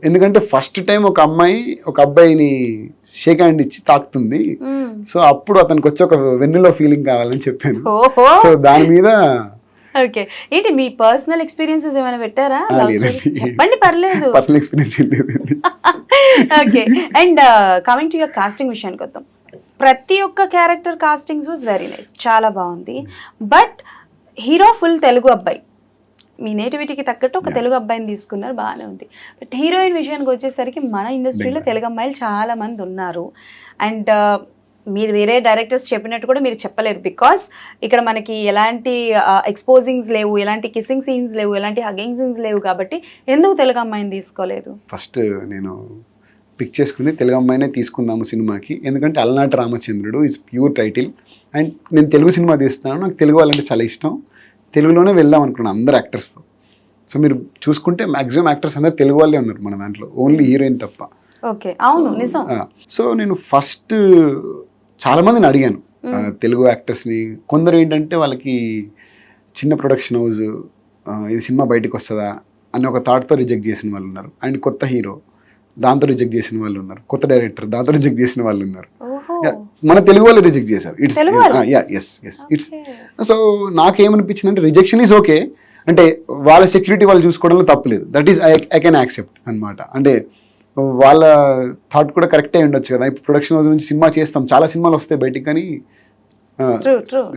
ఎందుకంటే ఫస్ట్ టైం ఒక అమ్మాయి ఒక అబ్బాయిని షేక్ హ్యాండ్ ఇచ్చి తాకుతుంది. సో అప్పుడు అతనికి వచ్చి ఒక వెన్నులో ఫీలింగ్ కావాలని చెప్పాను. సో దాని మీద ఓకే. ఏంటి మీ పర్సనల్ ఎక్స్పీరియన్సెస్ ఏమైనా పెట్టారా? చెప్పండి పర్లేదు. పర్సనల్ ఎక్స్పీరియన్స్ లేదండి. Okay. And coming to your casting విషయానికి వద్దాం. ప్రతి ఒక్క character castings was very nice చాలా బాగుంది. బట్ హీరో ఫుల్ తెలుగు అబ్బాయి. మీ నేటివిటీకి తగ్గట్టు ఒక. తెలుగు అబ్బాయిని తీసుకున్నారు బాగానే ఉంది. బట్ హీరోయిన్ విషయానికి వచ్చేసరికి మన ఇండస్ట్రీలో. తెలుగు అమ్మాయిలు చాలా మంది ఉన్నారు. అండ్ మీరు వేరే డైరెక్టర్స్ చెప్పినట్టు కూడా మీరు చెప్పలేరు. బికాస్ ఇక్కడ మనకి ఎలాంటి ఎక్స్పోజింగ్స్ లేవు ఎలాంటి కిస్సింగ్ సీన్స్ లేవు ఎలాంటి హగింగ్ సీన్స్ లేవు కాబట్టి ఎందుకు తెలుగు అమ్మాయిని తీసుకోలేదు? ఫస్ట్ నేను పిక్ చేసుకుంది తెలుగు అమ్మాయినే తీసుకుందాము సినిమాకి. ఎందుకంటే అలనాటి రామచంద్రుడు ఇస్ ప్యూర్ టైటిల్ అండ్ నేను తెలుగు సినిమా తీస్తున్నాను. నాకు తెలుగు వాళ్ళంటే చాలా ఇష్టం. తెలుగులోనే వెళ్దాం అనుకున్నాను అందరు యాక్టర్స్తో సో మీరు చూసుకుంటే మ్యాక్సిమం యాక్టర్స్ అందరు తెలుగు వాళ్ళే ఉన్నారు మన దాంట్లో ఓన్లీ హీరోయిన్ తప్ప. ఓకే అవును నిజం. సో నేను ఫస్ట్ చాలా మందిని అడిగాను తెలుగు యాక్టర్స్ని కొందరు ఏంటంటే వాళ్ళకి చిన్న ప్రొడక్షన్ హౌస్ ఇది సినిమా బయటకు వస్తుందా అని ఒక థాట్తో రిజెక్ట్ చేసిన వాళ్ళు ఉన్నారు. అండ్ కొత్త హీరో దాంతో రిజెక్ట్ చేసిన వాళ్ళు ఉన్నారు. కొత్త డైరెక్టర్ దాంతో రిజెక్ట్ చేసిన వాళ్ళు ఉన్నారు. మన తెలుగు వాళ్ళు రిజెక్ట్ చేశారు. ఇట్స్ ఇట్స్ సో నాకేమనిపించింది అంటే రిజెక్షన్ ఈజ్ ఓకే అంటే వాళ్ళ సెక్యూరిటీ వాళ్ళు చూసుకోవడంలో తప్పులేదు that is I I can accept అనమాట అంటే వాళ్ళ థాట్ కూడా కరెక్టే ఉండొచ్చు కదా. ఇప్పుడు ప్రొడక్షన్ హౌస్ నుంచి సినిమా చేస్తాం. చాలా సినిమాలు వస్తాయి బయటికి కానీ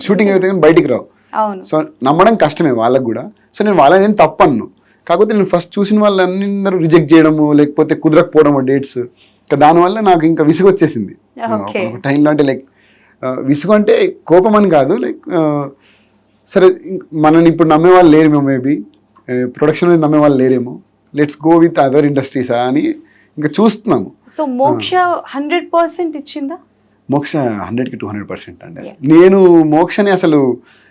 షూటింగ్ అయితే కానీ బయటికి రావు. సో నమ్మడం కష్టమే వాళ్ళకు కూడా. సో నేను వాళ్ళని ఏం తప్పను కాకపోతే నేను ఫస్ట్ చూసిన వాళ్ళందరూ రిజెక్ట్ చేయడము లేకపోతే కుదరకపోవడము డేట్స్ ఇంకా దానివల్ల నాకు ఇంకా విసుగు వచ్చేసింది. ఒక టైంలో అంటే లైక్ విసుగు అంటే కోపం అని కాదు లైక్ సరే మనని ఇప్పుడు నమ్మే వాళ్ళు లేరేమో మేబీ ప్రొడక్షన్ నమ్మే వాళ్ళు లేరేమో let's go with other industries అని ఇంకా చూస్తున్నాము. సో మోక్ష హండ్రెడ్ పర్సెంట్ ఇచ్చిందా? మోక్ష హండ్రెడ్కి టూ హండ్రెడ్ పర్సెంట్ అండి. నేను మోక్షని అసలు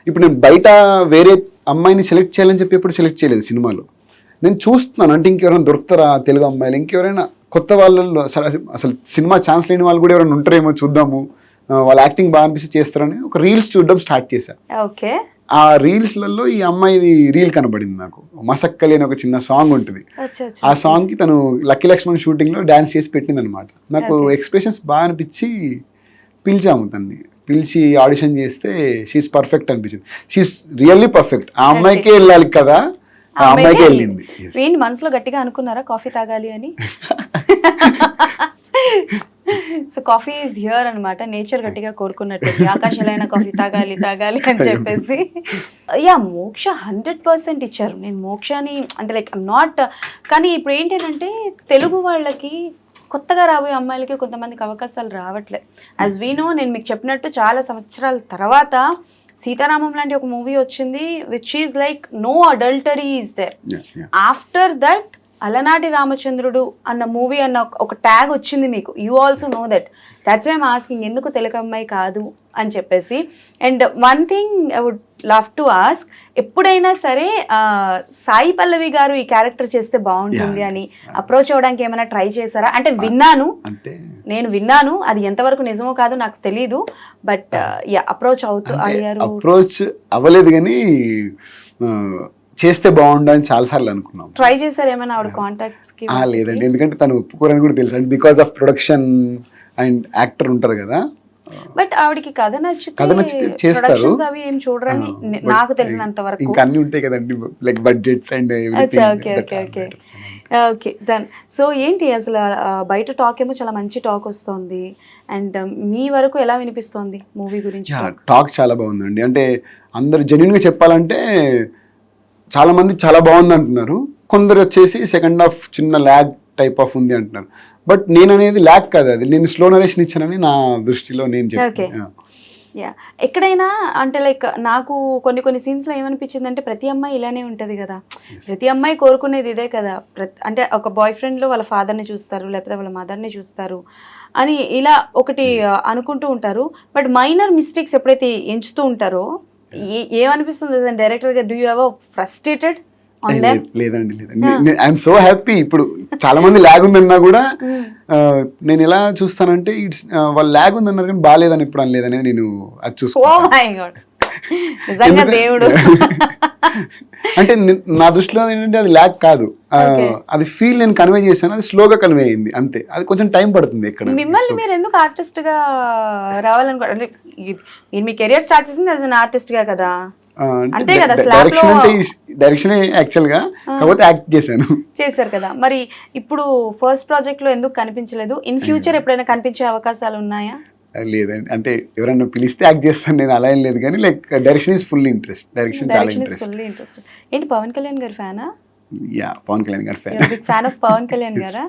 ఇప్పుడు నేను బయట వేరే అమ్మాయిని సెలెక్ట్ చేయాలని చెప్పి ఎప్పుడు సెలెక్ట్ చేయలేదు సినిమాలో. నేను చూస్తున్నాను అంటే ఇంకెవరైనా దొరుకుతారా తెలుగు అమ్మాయిలు ఇంకెవరైనా కొత్త వాళ్ళల్లో అసలు సినిమా ఛాన్స్ లేని వాళ్ళు కూడా ఎవరైనా ఉంటారేమో చూద్దాము. వాళ్ళ యాక్టింగ్ బాగా అనిపిస్తే చేస్తారని ఒక రీల్స్ చూడడం స్టార్ట్ చేశాను ఓకే. ఆ రీల్స్లలో ఈ అమ్మాయిది రీల్ కనబడింది నాకు. మసక్కలి అని ఒక చిన్న సాంగ్ ఉంటుంది. ఆ సాంగ్కి తను లక్కీ లక్ష్మణ్ షూటింగ్లో డాన్స్ చేసి పెట్టింది అనమాట నాకు. ఎక్స్ప్రెషన్స్ బాగా అనిపించి పిలిచాము తన్ని. పిలిచి ఆడిషన్ చేస్తే షీస్ పర్ఫెక్ట్ అనిపించింది. షీస్ రియల్లీ పర్ఫెక్ట్ ఆ అమ్మాయికే వెళ్ళాలి కదా? ఆ అమ్మాయికే వెళ్ళింది. మనసులో గట్టిగా అనుకున్నారా కాఫీ తాగాలి అని? సో కాఫీ ఈజ్ హియర్ అన్నమాట. నేచర్ గట్టిగా కోరుకున్నట్టు ఆకాశాలైన కాఫీ తాగాలి తాగాలి అని చెప్పేసి. యా మోక్ష హండ్రెడ్ పర్సెంట్ ఇచ్చారు. నేను మోక్షని అంటే లైక్ నాట్ కానీ ఇప్పుడు ఏంటంటే తెలుగు వాళ్ళకి కొత్తగా రాబోయే అమ్మాయిలకి కొంతమందికి అవకాశాలు రావట్లే. యాజ్ వీ నో నేను మీకు చెప్పినట్టు చాలా సంవత్సరాల తర్వాత సీతారామం లాంటి ఒక మూవీ వచ్చింది which is like no adultery is there. After that Alanati Ramachandrudu అన్న మూవీ అన్న ఒక- ట్యాగ్ వచ్చింది మీకు. You also know that that's why asking ఎందుకు తెలుగు అమ్మాయి కాదు అని చెప్పేసి. And one thing I would love to ask ఎప్పుడైనా సరే సాయి పల్లవి గారు ఈ క్యారెక్టర్ చేస్తే బాగుంటుంది. అని అప్రోచ్ అవ్వడానికి ఏమైనా ట్రై చేశారా? అంటే విన్నాను. నేను విన్నాను. అది ఎంతవరకు నిజమో కాదు నాకు తెలీదు. బట్ యా అప్రోచ్ అవుతూ అయ్యారు. అప్రోచ్ అవ్వలేదు కానీ చేస్తే బాగుండు అని చాలా సార్లు అనుకున్నాం. ట్రై చేశారు ఏమైనా ఆవిడ కాంటాక్ట్స్కి? లేదండి. ఎందుకంటే తను ఒప్పుకోరని కూడా తెలుసు. And because of production and actor ఉంటారు కదా. బట్ ఆవిడకి కథ నచ్చితే కథ నచ్చితే చేస్తారు. అవి ఏం చూడరని నాకు తెలిసినంత వరకు. ఇంకా అన్ని ఉంటాయి కదండి. Like budgets and okay, okay, okay. Okay done so ఏంటి అసలు బయట టాక్ ఏమో చాలా మంచి టాక్ వస్తుంది. అండ్ మీ వరకు ఎలా వినిపిస్తోంది మూవీ గురించి? టాక్ చాలా బాగుందండి. అంటే అందరు జెన్యున్గా చెప్పాలంటే చాలా మంది చాలా బాగుంది అంటున్నారు కొందరు వచ్చేసి సెకండ్ హాఫ్ చిన్న ల్యాగ్ టైప్ ఆఫ్ ఉంది అంటున్నారు. బట్ నేను అనేది ల్యాగ్ కాదు అది. నేను స్లో నరేషన్ ఇచ్చానని నా దృష్టిలో నేను. చెప్పాను యా ఎక్కడైనా అంటే లైక్ నాకు కొన్ని కొన్ని సీన్స్లో ఏమనిపించింది అంటే ప్రతి అమ్మాయి ఇలానే ఉంటుంది కదా. ప్రతి అమ్మాయి కోరుకునేది ఇదే కదా. ప్రతి అంటే ఒక బాయ్ ఫ్రెండ్లో వాళ్ళ ఫాదర్ని చూస్తారు లేకపోతే వాళ్ళ మదర్ని చూస్తారు అని ఇలా ఒకటి ఆ, అనుకుంటూ ఉంటారు. బట్ మైనర్ మిస్టేక్స్ ఎప్పుడైతే ఎంచుతూ ఉంటారో ఏమనిపిస్తుంది డైరెక్టర్గా డూ యూ హ్యావ్ ఫ్రస్ట్రేటెడ్ లేదండి లేదండి ఐఎమ్ సో హ్యాపీ ఇప్పుడు చాలా మంది ల్యాగ్ ఉందన్నా కూడా ఆ, నేను ఎలా చూస్తానంటే ఇట్స్ వాళ్ళు ల్యాగ్ ఉందన్నారు కానీ బాగాలేదని ఇప్పుడు అనలేదు అనేది నేను అది ఎందుకంటే- దేవుడు. అంటే ని- దృష్టిలో ఏంటంటే అది ల్యాక్ కాదు. అది ఫీల్ నేను కన్వే చేశాను అది స్లోగా కన్వే అయింది అంతే. అది కొంచెం టైం పడుతుంది ఇక్కడ మిమ్మల్ని మీరు ఎందుకు ఆర్టిస్ట్గా రావాలనుకో అంటే ఈ- మీరు మీ కెరియర్ స్టార్ట్ చేసింది యాజ్ అన్ ఆర్టిస్ట్గా కదా? అంతే కదా, డైరెక్షన్ అంటే డైరెక్షన్ యాక్చువల్గా కాకపోతే యాక్ట్ చేశాను. చేశారు కదా. మరి ఇప్పుడు ఫస్ట్ ప్రాజెక్ట్లో ఎందుకు కనిపించలేదు? ఇన్ ఫ్యూచర్ ఎప్పుడైనా కనిపించే అవకాశాలు ఉన్నాయా? లేదండి. అంటే ఎవరైనా పిలిస్తే యాక్ట్ చేస్తాను నేను అలా ఏం లేదు కానీ like direction is full interest direction చాలా ఫుల్లీ ఇంట్రెస్ట్ ఏంటి Pawan Kalyan garu ఫ్యానా? Yeah Pawan Kalyan garu fan big fan of Pawan Kalyan గారా?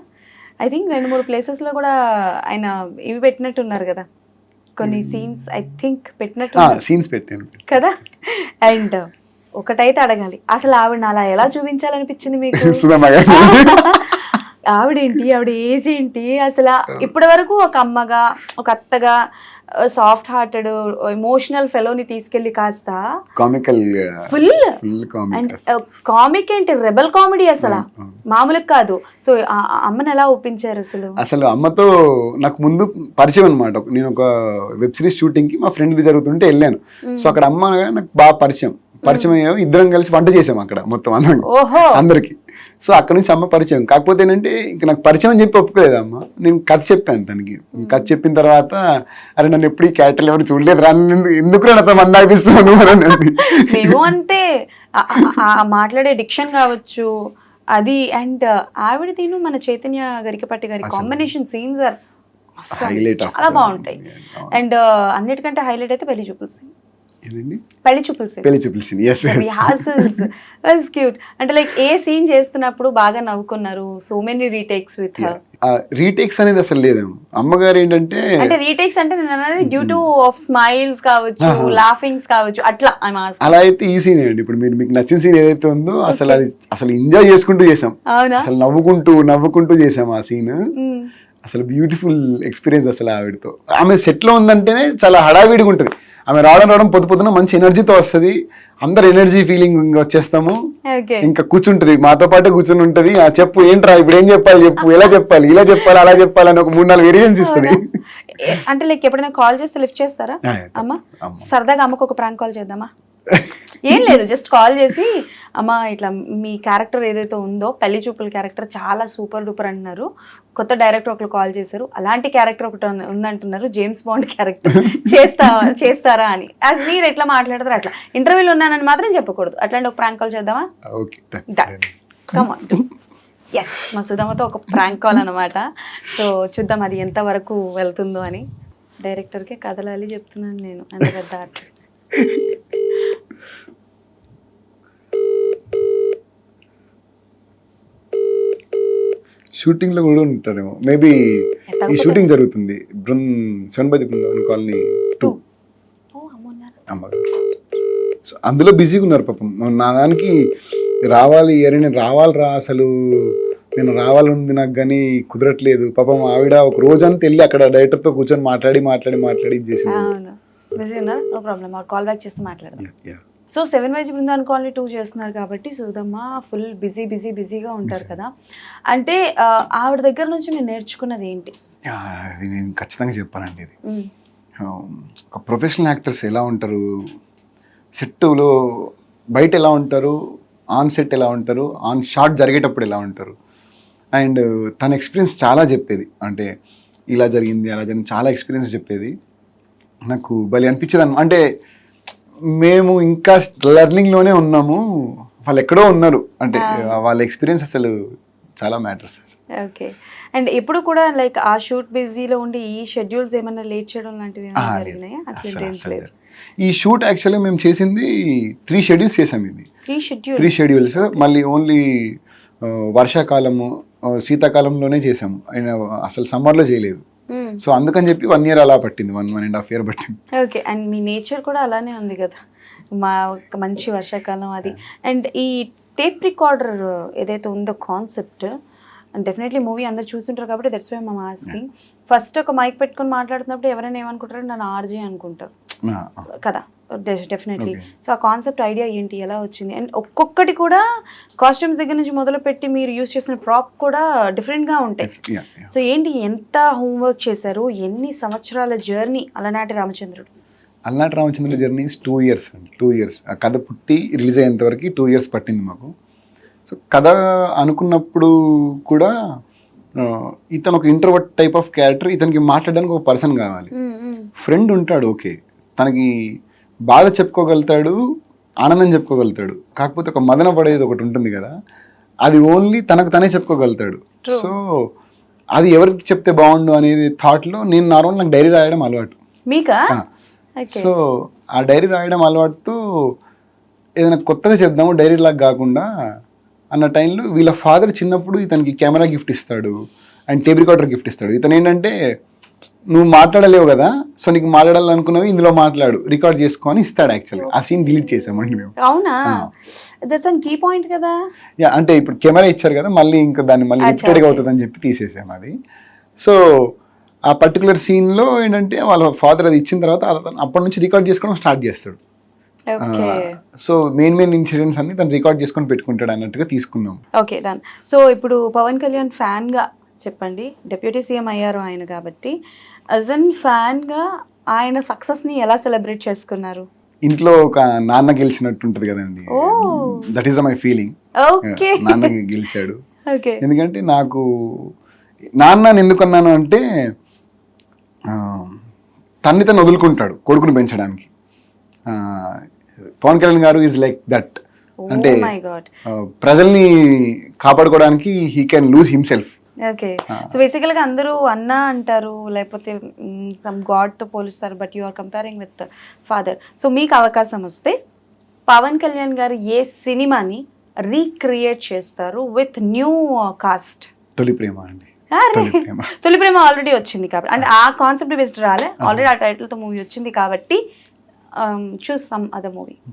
ఐ థింక్ రెండు మూడు ప్లేసెస్లో కూడా ఆయన ఇవి పెట్టినట్టున్నారు కదా. కొన్ని. సీన్స్ ఐ థింక్ పెట్టినట్టు సీన్స్ పెట్టాను. కదా? అండ్ ఒకటైతే అడగాలి. అసలు ఆవిడ అలా ఎలా చూపించాలనిపించింది మీకు? ఆవిడేంటి? ఆవిడ ఏజ్ ఏంటి? అసలు ఇప్పటి వరకు ఒక అమ్మగా ఒక అత్తగా సాఫ్ట్ హార్టెడ్ ఎమోషనల్ ఫెలోని తీసుకెళ్ళి కాస్త కామికల్ ఫుల్ అండ్ కామిక్ ఏంటి? రెబల్ కామెడీ అసలు. మామూలుగా కాదు. సో అమ్మని ఎలా ఒప్పించారు అసలు? అసలు అమ్మతో నాకు ముందు పరిచయం అనమాట నేను ఒక వెబ్ సిరీస్ షూటింగ్కి మా ఫ్రెండ్ జరుగుతుంటే వెళ్ళాను. సో అక్కడ అమ్మ నాకు బాగా పరిచయం. పరిచయం అయ్యాము. ఇద్దరం కలిసి వంట చేసాం అక్కడ మొత్తం అందరికి. సో అక్కడ నుంచి అమ్మ పరిచయం. కాకపోతే ఏంటంటే ఇంకా నాకు పరిచయం అని చెప్పి ఒప్పుకోలేదు అమ్మ నేను కథ చెప్పాను తనకి. కథ చెప్పిన తర్వాత అరే నన్ను ఎప్పుడు ఈ క్యారెక్టర్ ఎవరు చూడలేదు రా ఎందుకు నాతో మంది అనిపిస్తున్నాను అని అన్నది. మేము అంతే. మాట్లాడే డిక్షన్ కావచ్చు అది అండ్ ఆవిడ తీను మన చైతన్య గరికపట్టి గారి. కాంబినేషన్ సీన్స్ ఆర్ చాలా బాగుంటాయి. అండ్ అన్నిటికంటే హైలైట్ అయితే పెళ్ళి చూపుల సీన్ ఏంటండి? పెళ్ళి చూపుల సీన్ పెళ్ళి ఎస్ క్యూట్ అంటే లైక్ ఏ సీన్ చేస్తున్నప్పుడు బాగా నవ్వుకున్నారు? So many retakes with retakes అనేది అసలు లేదేమో అమ్మగారు ఏంటంటే అంటే రీటేక్స్ అంటే నేను అనేది డ్యూ టు ఆఫ్ స్మైల్స్ కావచ్చు. లాఫింగ్స్ కావచ్చు అట్లా. అలా అయితే ఈ సీన్ అండి ఇప్పుడు మీరు మీకు నచ్చిన సీన్ ఏదైతే ఉందో అసలు అది అసలు ఎంజాయ్ చేసుకుంటూ చేసాం. అసలు నవ్వుకుంటూ నవ్వుకుంటూ చేసాం ఆ సీన్ మ్మ్. అసలు బ్యూటిఫుల్ ఎక్స్పీరియన్స్ అసలు ఆవిడతో. ఆమె set లో ఉందంటేనే చాలా హడావిడిగా ఉంటుంది. ఆమె రావడం రావడం పొద్దు పొద్దున మంచి ఎనర్జీతో వస్తుంది. అందరు ఎనర్జీ ఫీలింగ్ వచ్చేస్తాము. ఇంకా కూర్చుంటది. మాతో పాటే కూర్చుని ఉంటది. ఆ చెప్పు ఏంట్రా ఇప్పుడు ఏం చెప్పాలి చెప్పు? ఎలా చెప్పాలి? ఇలా చెప్పాలి అలా చెప్పాలి అని ఒక మూడు నాలుగు వేరియంట్స్ ఇస్తుంది. అంటే లైక్ ఎప్పుడైనా కాల్ చేస్తే లిఫ్ట్ చేస్తారా? అమ్మ. సరదాగా అమ్మకు ఒక ప్రాంక్ కాల్ చేద్దామా? ఏం లేదు జస్ట్ కాల్ చేసి అమ్మ ఇట్లా మీ క్యారెక్టర్ ఏదైతే ఉందో పెళ్ళి చూపుల క్యారెక్టర్ చాలా సూపర్ డూపర్ అంటున్నారు. కొత్త డైరెక్టర్ ఒకరు కాల్ చేశారు. అలాంటి క్యారెక్టర్ ఒకటి ఉంది- ఉందంటున్నారు. James Bond character. చేస్తా చేస్తారా అని. యాజ్ మీరు ఎట్లా మాట్లాడతారు అట్లా. ఇంటర్వ్యూలో ఉన్నానని మాత్రం చెప్పకూడదు. అట్లాంటి ఒక ప్రాంక్ కాల్ చేద్దామా. కమాన్ ఎస్ మా సుధమ్మతో ఒక ప్రాంక్ కాల్ అనమాట సో చూద్దాం అది ఎంత వరకు వెళ్తుందో అని. డైరెక్టర్కే కథలాలి చెప్తున్నాను నేను. అంత పెద్ద షూటింగ్లో కూడా ఉంటారేమో. మేబీ ఈ షూటింగ్ జరుగుతుంది. బృంద్ శవన్పతి బృందావన్ కాలనీ టూ. అమ్మగారు సో అందులో బిజీగా ఉన్నారు పాపం. నా దానికి రావాలి అరే నేను రావాలిరా అసలు. నేను రావాలంది నాకు కానీ కుదరట్లేదు. పాపం ఆవిడ ఒక రోజంతా వెళ్ళి అక్కడ డైరెక్టర్తో కూర్చొని మాట్లాడి మాట్లాడి మాట్లాడి చేసింది. బిజీ ఉన్నారు. నో ప్రాబ్లం కాల్ బ్యాక్ చేస్తే మాట్లాడదాం. సో సెవెన్ వైజ్ బృందాన్ కాలనీ టూ చేస్తున్నారు కాబట్టి సుధమ్మ ఫుల్ బిజీ బిజీ బిజీగా ఉంటారు కదా. అంటే ఆవిడ దగ్గర నుంచి మీరు నేర్చుకున్నది ఏంటి? అది నేను ఖచ్చితంగా చెప్పానండి ఇది. మ్మ్. ఒక ప్రొఫెషనల్ యాక్టర్స్ ఎలా ఉంటారు? సెట్లో బయట ఎలా ఉంటారు? ఆన్ సెట్ ఎలా ఉంటారు? ఆన్ షాట్ జరిగేటప్పుడు ఎలా ఉంటారు? అండ్ తన ఎక్స్పీరియన్స్ చాలా చెప్పేది. అంటే ఇలా జరిగింది అలా జరిగింది చాలా ఎక్స్పీరియన్స్ చెప్పేది. నాకు భలే అనిపించేది అన్న- అంటే మేము ఇంకా లెర్నింగ్లోనే ఉన్నాము. వాళ్ళు ఎక్కడో ఉన్నారు. అంటే వాళ్ళ ఎక్స్పీరియన్స్ అసలు చాలా మ్యాటర్స్ ఓకే అండ్ ఎప్పుడు కూడా లైక్ ఆ షూట్ బిజీలో ఉండి ఈ షెడ్యూల్స్ ఏమైనా లేట్ చేయడం లాంటివి జరిగినాయా? ఈ షూట్ యాక్చువల్లీ మేము చేసింది త్రీ షెడ్యూల్స్ చేసాం ఇది. త్రీ షెడ్యూల్ త్రీ షెడ్యూల్స్ మళ్ళీ ఓన్లీ వర్షాకాలము ఆ, శీతాకాలంలోనే చేసాము. అసలు సమ్మర్లో చేయలేదు. సో అందుకని చెప్పి వన్ ఇయర్ అలా పట్టింది. One one and half year పట్టింది. ఓకే అండ్ మీ నేచర్ కూడా అలానే ఉంది కదా. మా ఒక మంచి వర్షాకాలం అది. అండ్ ఈ టేప్ రికార్డర్ ఏదైతే ఉందో కాన్సెప్ట్ అండ్ డెఫినెట్లీ మూవీ అందరు చూస్తుంటారు కాబట్టి దట్స్ వై మా ఆస్కింగ్ ఫస్ట్ ఒక మైక్ పెట్టుకొని మాట్లాడుతున్నప్పుడు ఎవరైనా ఏమనుకుంటారు నన్ను ఆర్జే అనుకుంటారు. కదా? డెఫినెట్లీ. సో ఆ కాన్సెప్ట్ ఐడియా ఏంటి? ఎలా వచ్చింది? అండ్ ఒక్కొక్కటి కూడా కాస్ట్యూమ్స్ దగ్గర నుంచి మొదలు పెట్టి మీరు యూస్ చేసిన ప్రాప్ కూడా డిఫరెంట్గా ఉంటాయి. సో ఏంటి? ఎంత హోంవర్క్ చేశారు? ఎన్ని సంవత్సరాల journey Alanati Ramachandrudu. Alanati Ramachandra journey two years అండి. టూ ఇయర్స్ ఆ కథ పుట్టి రిలీజ్ అయ్యేంత వరకు టూ ఇయర్స్ పట్టింది మాకు. సో కథ అనుకున్నప్పుడు కూడా ఇతను ఒక ఇంట్రోవర్ట్ టైప్ ఆఫ్ క్యారెక్టర్ ఇతనికి మాట్లాడడానికి ఒక పర్సన్ కావాలి. ఫ్రెండ్ ఉంటాడు ఓకే. తనకి బాధ చెప్పుకోగలుగుతాడు ఆనందం చెప్పుకోగలుగుతాడు. కాకపోతే ఒక మదన పడేది ఒకటి ఉంటుంది కదా అది ఓన్లీ తనకు తనే చెప్పుకోగలుగుతాడు. సో అది ఎవరికి చెప్తే బాగుండు అనేది థాట్లో నేను నార్మల్ నాకు డైరీ రాయడం అలవాటు. మీకా? సో ఆ డైరీ రాయడం అలవాటుతో ఏదైనా కొత్తగా చెప్దాము డైరీ లాగా కాకుండా అన్న టైంలో వీళ్ళ ఫాదర్ చిన్నప్పుడు ఇతనికి కెమెరా గిఫ్ట్ ఇస్తాడు అండ్ టేప్ రికార్డర్ గిఫ్ట్ ఇస్తాడు. ఇతను ఏంటంటే నువ్వు మాట్లాడలేవు కదా సో నీకు మాట్లాడాలనుకున్నవి ఇందులో మాట్లాడు రికార్డ్ చేసుకొని ఇస్తాడు యాక్చువల్గా ఆ సీన్ డిలీట్ చేసామండి మేము. అవునా. దట్స్ అన్ కీ పాయింట్ కదా? యా అంటే ఇప్పుడు కెమెరా ఇచ్చారు కదా మళ్ళీ ఇంకా దాన్ని మళ్ళీ రిపీటెడ్గా okay. అవుతుందని చెప్పి తీసేసాం అది. సో ఆ పర్టికులర్ సీన్లో ఏంటంటే వాళ్ళ ఫాదర్ అది ఇచ్చిన తర్వాత అప్పటి నుంచి రికార్డ్ చేసుకోవడం స్టార్ట్ చేస్తాడు. సో మెయిన్ మెయిన్ ఇన్సిడెంట్స్ అన్ని తను రికార్డ్ చేసుకొని పెట్టుకుంటాడు అన్నట్టుగా తీసుకున్నాం. ఓకే డన్ సో ఇప్పుడు పవన్ కళ్యాణ్ ఫ్యాన్గా చెప్పండి. డిప్యూటీ సీఎం అయ్యారు ఆయన కాబట్టి. అజ్ అన్ ఫ్యాన్గా ఆయన సక్సెస్ని ఎలా సెలబ్రేట్ చేసుకున్నారు? ఇంట్లో ఒక నాన్న గెలిచినట్టు ఉంటుంది కదండి. ఓ. That is my feeling okay. నాన్న గెలిచాడు. ఓకే. ఎందుకంటే నాకు నాన్న ఎందుకు అన్నాను అంటే తన్ని తను వదులుకుంటాడు కొడుకుని పెంచడానికి. Pavan Kalyan garu is like that అంటే గాడ్ ప్రజల్ని కాపాడుకోవడానికి he can lose himself okay. So బేసికల్గా అందరూ అన్న అంటారు లేకపోతే సమ్ గాడ్తో పోలుస్తారు but you are comparing with father so మీకు అవకాశం వస్తే పవన్ కళ్యాణ్ గారు ఏ సినిమాని రీక్రియేట్ చేస్తారు విత్ న్యూ కాస్ట్ తొలి ప్రేమ అండి. తొలి ప్రేమ. ఆల్రెడీ వచ్చింది కాబట్టి అంటే ఆ. కాన్సెప్ట్ బేస్డ్ రాలే. ఆల్రెడీ ఆ. టైటిల్తో మూవీ వచ్చింది కాబట్టి um, choose some other movie